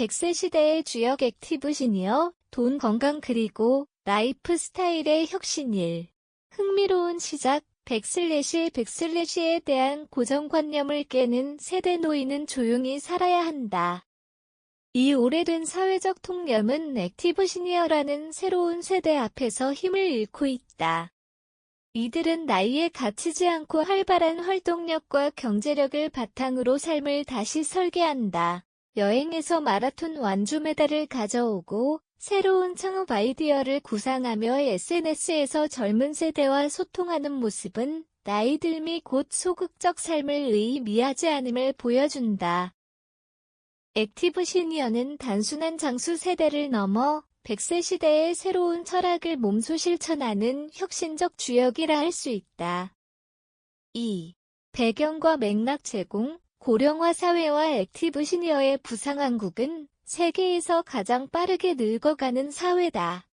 100세 시대의 주역 액티브 시니어, 돈 건강 그리고 라이프 스타일의 혁신일. 흥미로운 시작, 백슬래시 백슬래시에 대한 고정관념을 깨는 세대 노인은 조용히 살아야 한다. 이 오래된 사회적 통념은 액티브 시니어라는 새로운 세대 앞에서 힘을 잃고 있다. 이들은 나이에 갇히지 않고 활발한 활동력과 경제력을 바탕으로 삶을 다시 설계한다. 여행에서 마라톤 완주 메달을 가져오고 새로운 창업 아이디어를 구상하며 SNS에서 젊은 세대와 소통하는 모습은 나이 들미 곧 소극적 삶을 의미하지 않음을 보여준다. 액티브 시니어는 단순한 장수 세대를 넘어 100세 시대의 새로운 철학을 몸소 실천하는 혁신적 주역이라 할 수 있다. 2. 배경과 맥락 제공 고령화 사회와 액티브 시니어의 부상한국은 세계에서 가장 빠르게 늙어가는 사회다.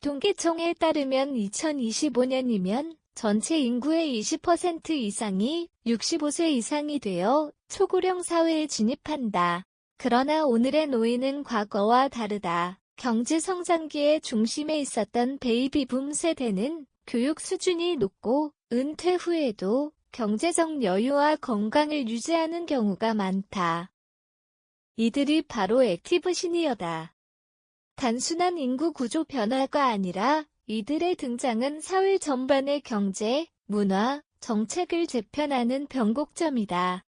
통계청에 따르면 2025년이면 전체 인구의 20% 이상이 65세 이상이 되어 초고령 사회에 진입한다. 그러나 오늘의 노인은 과거와 다르다. 경제 성장기의 중심에 있었던 베이비붐 세대는 교육 수준이 높고 은퇴 후에도 경제적 여유와 건강을 유지하는 경우가 많다. 이들이 바로 액티브 시니어다. 단순한 인구 구조 변화가 아니라 이들의 등장은 사회 전반의 경제, 문화, 정책을 재편하는 변곡점이다.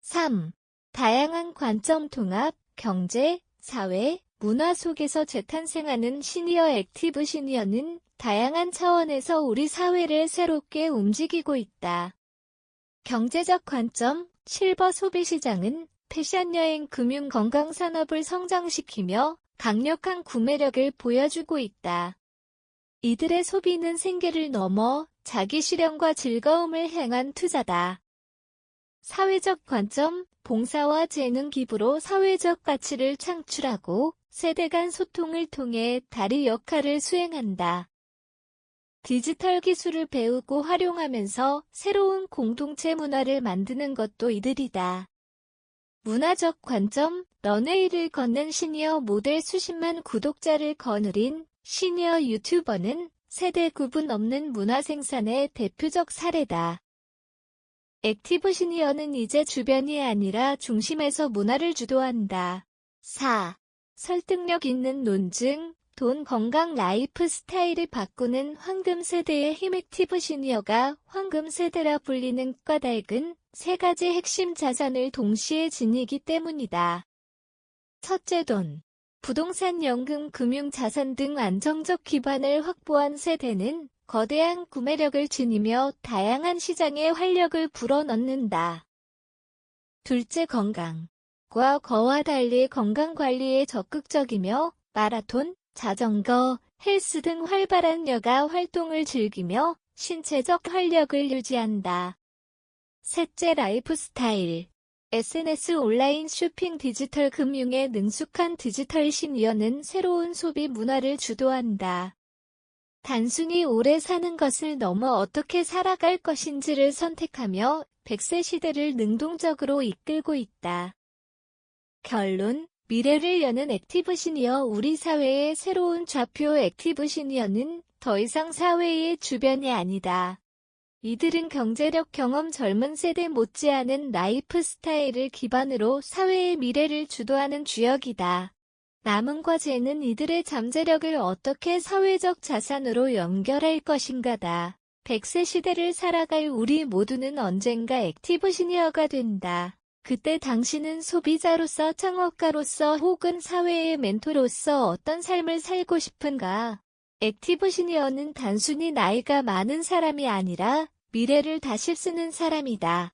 3. 다양한 관점 통합, 경제, 사회, 문화 속에서 재탄생하는 시니어 액티브 시니어는 다양한 차원에서 우리 사회를 새롭게 움직이고 있다. 경제적 관점, 실버 소비 시장은 패션 여행 금융 건강 산업을 성장시키며 강력한 구매력을 보여주고 있다. 이들의 소비는 생계를 넘어 자기 실현과 즐거움을 향한 투자다. 사회적 관점, 봉사와 재능 기부로 사회적 가치를 창출하고 세대 간 소통을 통해 다리 역할을 수행한다. 디지털 기술을 배우고 활용하면서 새로운 공동체 문화를 만드는 것도 이들이다. 문화적 관점, 런웨이를 걷는 시니어 모델 수십만 구독자를 거느린 시니어 유튜버는 세대 구분 없는 문화 생산의 대표적 사례다. 액티브 시니어는 이제 주변이 아니라 중심에서 문화를 주도한다. 4. 설득력 있는 논증, 돈 건강 라이프 스타일을 바꾸는 황금 세대의 힘 액티브 시니어가 황금 세대라 불리는 까닭은 세 가지 핵심 자산을 동시에 지니기 때문이다. 첫째 돈. 부동산 연금 금융 자산 등 안정적 기반을 확보한 세대는 거대한 구매력을 지니며 다양한 시장에 활력을 불어넣는다. 둘째 건강. 과 거와 달리 건강관리에 적극적이며 마라톤, 자전거, 헬스 등 활발한 여가 활동을 즐기며 신체적 활력을 유지한다. 셋째 라이프 스타일. SNS 온라인 쇼핑 디지털 금융에 능숙한 디지털 시니어는 새로운 소비 문화를 주도한다. 단순히 오래 사는 것을 넘어 어떻게 살아갈 것인지를 선택하며 100세 시대를 능동적으로 이끌고 있다. 결론, 미래를 여는 액티브 시니어 우리 사회의 새로운 좌표 액티브 시니어는 더 이상 사회의 주변이 아니다. 이들은 경제력 경험 젊은 세대 못지않은 라이프 스타일을 기반으로 사회의 미래를 주도하는 주역이다. 남은 과제는 이들의 잠재력을 어떻게 사회적 자산으로 연결할 것인가다. 100세 시대를 살아갈 우리 모두는 언젠가 액티브 시니어가 된다. 그때 당신은 소비자로서 창업가로서 혹은 사회의 멘토로서 어떤 삶을 살고 싶은가? 액티브 시니어는 단순히 나이가 많은 사람이 아니라 미래를 다시 쓰는 사람이다.